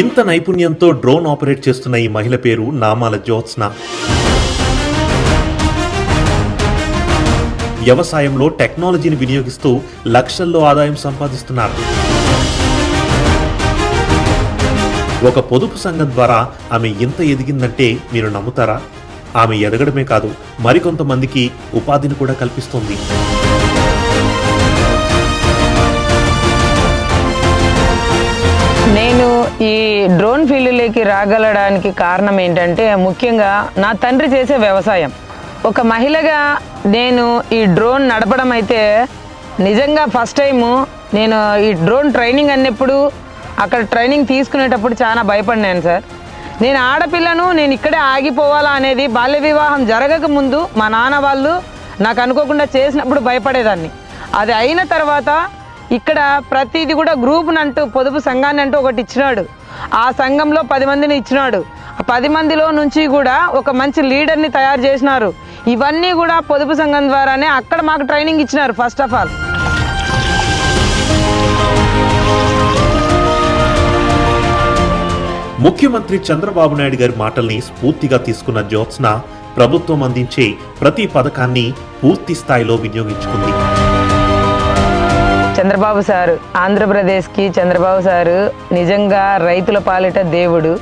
ఇంత నైపుణ్యంతో drone operate చేస్తున్న ఈ మహిళ పేరు నామాల జ్యోత్స్న. వ్యవసాయంలో టెక్నాలజీని వినియోగిస్తూ లక్షల్లో ఆదాయం సంపాదిస్తున్నారు. ఒక పొదుపు సంఘం ద్వారా ఆమె ఇంత ఎదిగిందంటే మీరు నమ్ముతారా? ఆమె ఎదగడమే కాదు మరికొంతమందికి ఉపాధిని కూడా కల్పిస్తోంది. నేను ఈ డ్రోన్ ఫీల్డ్లోకి రాగలడానికి కారణం ఏంటంటే ముఖ్యంగా నా తండ్రి చేసే వ్యవసాయం. ఒక మహిళగా నేను ఈ డ్రోన్ నడపడం అయితే నిజంగా ఫస్ట్ టైము నేను ఈ డ్రోన్ ట్రైనింగ్ అన్నప్పుడు అక్కడ ట్రైనింగ్ తీసుకునేటప్పుడు చాలా భయపడినాను సార్. నేను ఆడపిల్లను నేను ఇక్కడే ఆగిపోవాలా అనేది బాల్య వివాహం జరగక ముందు మా నాన్న వాళ్ళు నాకు అనుకోకుండా చేసినప్పుడు భయపడేదాన్ని. అది అయిన తర్వాత ఇక్కడ ప్రతిది కూడా గ్రూప్ని అంటూ పొదుపు సంఘాన్ని అంటూ ఒకటి ఇచ్చినాడు. ఆ సంఘంలో పది మందిని ఇచ్చినాడు. ఆ పది మందిలో నుంచి కూడా ఒక మంచి లీడర్ని తయారు చేసినారు. ఇవన్నీ కూడా పొదుపు సంఘం ద్వారానే అక్కడ మాకు ట్రైనింగ్ ఇచ్చినారు ఫస్ట్ ఆఫ్ ఆల్ ముఖ్యమంత్రి చంద్రబాబు నాయుడు గారి మాటల్ని స్ఫూర్తిగా తీసుకున్న జ్యోత్స్న ప్రభుత్వం అందించే ప్రతి పథకాన్ని పూర్తి స్థాయిలో వినియోగించుకుంది. చంద్రబాబు సారు ఆంధ్రప్రదేశ్కి చంద్రబాబు సారు నిజంగా రైతుల పాలిట దేవుడు.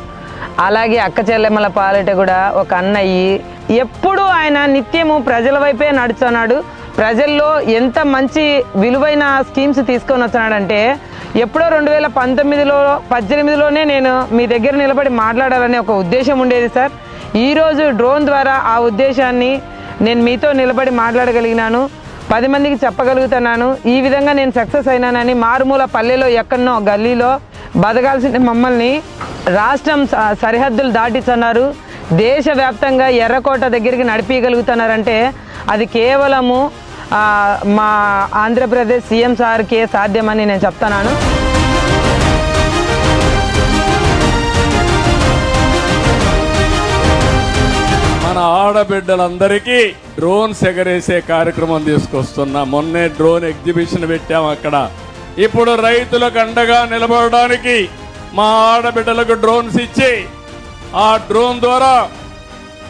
అలాగే అక్క చెల్లెమ్మల పాలిట కూడా ఒక అన్నయ్యి. ఎప్పుడూ ఆయన నిత్యము ప్రజల వైపే నడుచున్నాడు ప్రజల్లో ఎంత మంచి విలువైన స్కీమ్స్ తీసుకొని వస్తున్నాడంటే ఎప్పుడో రెండు వేల పంతొమ్మిదిలో పద్దెనిమిదిలోనే నేను మీ దగ్గర నిలబడి మాట్లాడాలనే ఒక ఉద్దేశం ఉండేది సార్. ఈరోజు డ్రోన్ ద్వారా ఆ ఉద్దేశాన్ని నేను మీతో నిలబడి మాట్లాడగలిగినాను. పది మందికి చెప్పగలుగుతున్నాను. ఈ విధంగా నేను సక్సెస్ అయినానని మారుమూల పల్లెలో ఎక్కడనో గల్లీలో బతకాల్సిన మమ్మల్ని రాష్ట్రం స- సరిహద్దులు దాటిస్తున్నారు. దేశవ్యాప్తంగా ఎర్రకోట దగ్గరికి నడిపించగలుగుతున్నారంటే అది కేవలము మా ఆంధ్రప్రదేశ్ సీఎం సార్కే సాధ్యమని నేను చెప్తున్నాను. ఆడబిడ్డలందరికీ డ్రోన్స్ ఎగరేసే కార్యక్రమం తీసుకొస్తున్నా. మొన్నే డ్రోన్ ఎగ్జిబిషన్ పెట్టాం అక్కడ. ఇప్పుడు రైతులకు అండగా నిలబడడానికి మా ఆడబిడ్డలకు డ్రోన్స్ ఇచ్చి ఆ డ్రోన్ ద్వారా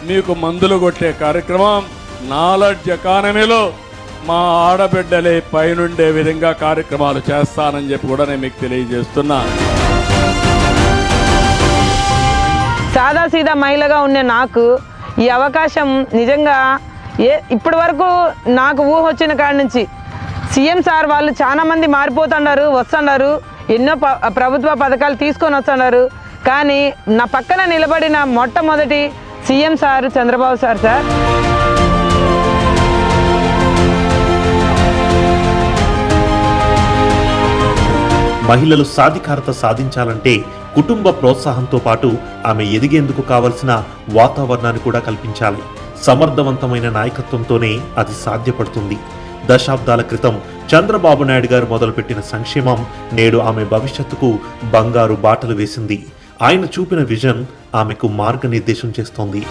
మీకు మందులు కొట్టే కార్యక్రమం నాలెడ్జ్ ఎకానమీలో మా ఆడబిడ్డలే పైనుండే విధంగా కార్యక్రమాలు చేస్తానని చెప్పి కూడా నేను మీకు తెలియజేస్తున్నా. సాదా సీదా మహిళగా ఉండే నాకు ఈ అవకాశం నిజంగా ఏ ఇప్పటి వరకు నాకు ఊహ వచ్చిన కాడి నుంచి సీఎం సార్ వాళ్ళు చాలామంది మారిపోతున్నారు వస్తున్నారు ఎన్నో ప- ప్రభుత్వ పథకాలు తీసుకొని వస్తున్నారు. కానీ నా పక్కన నిలబడిన మొట్టమొదటి CM sir Chandrababu sir sir. మహిళలు సాధికారత సాధించాలంటే కుటుంబ ప్రోత్సాహంతో పాటు ఆమె ఎదిగేందుకు కావలసిన వాతావరణాన్ని కూడా కల్పించాలి. సమర్థవంతమైన నాయకత్వంతోనే అది సాధ్యపడుతుంది. దశాబ్దాల క్రితం చంద్రబాబు నాయుడు గారు మొదలుపెట్టిన సంక్షేమం నేడు ఆమె భవిష్యత్తుకు బంగారు బాటలు వేసింది. ఆయన చూపిన విజన్ ఆమెకు మార్గనిర్దేశం చేస్తోంది.